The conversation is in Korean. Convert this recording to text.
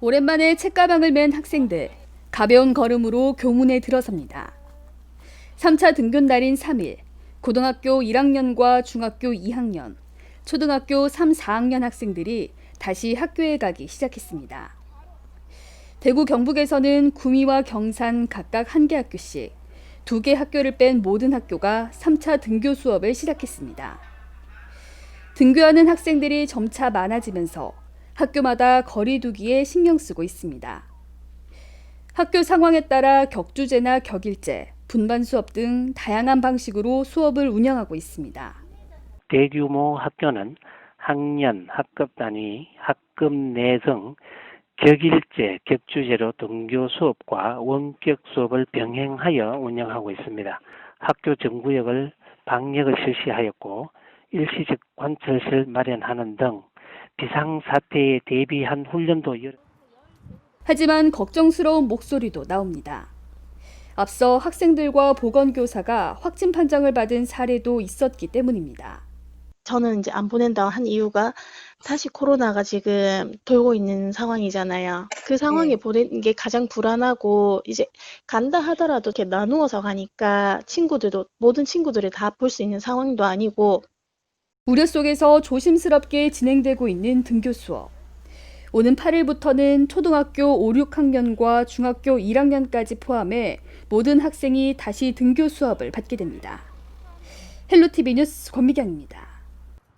오랜만에 책가방을 맨 학생들. 가벼운 걸음으로 교문에 들어섭니다. 3차 등교 날인 3일. 고등학교 1학년과 중학교 2학년, 초등학교 3, 4학년 학생들이 다시 학교에 가기 시작했습니다. 대구 경북에서는 구미와 경산 각각 한 개 학교씩 두 개 학교를 뺀 모든 학교가 3차 등교 수업을 시작했습니다. 등교하는 학생들이 점차 많아지면서 학교마다 거리두기에 신경 쓰고 있습니다. 학교 상황에 따라 격주제나 격일제, 분반 수업 등 다양한 방식으로 수업을 운영하고 있습니다. 대규모 학교는 학년, 학급 단위, 학급 내등 격일제, 격주제로 등교 수업과 원격 수업을 병행하여 운영하고 있습니다. 학교 정구역을 방역을 실시하였고 일시적 관찰실 마련하는 등 비상사태에 대비한 훈련도 열... 하지만 걱정스러운 목소리도 나옵니다. 앞서 학생들과 보건교사가 확진 판정을 받은 사례도 있었기 때문입니다. 저는 이제 안 보낸다고 한 이유가 사실 코로나가 지금 돌고 있는 상황이잖아요. 그 상황에 보내는 게 가장 불안하고 이제 간다 하더라도 이렇게 나누어서 가니까 친구들도 모든 친구들이 다볼 수 있는 상황도 아니고 우려 속에서 조심스럽게 진행되고 있는 등교 수업. 오는 8일부터는 초등학교 5, 6학년과 중학교 1학년까지 포함해 모든 학생이 다시 등교 수업을 받게 됩니다. 헬로티비 뉴스 권미경입니다.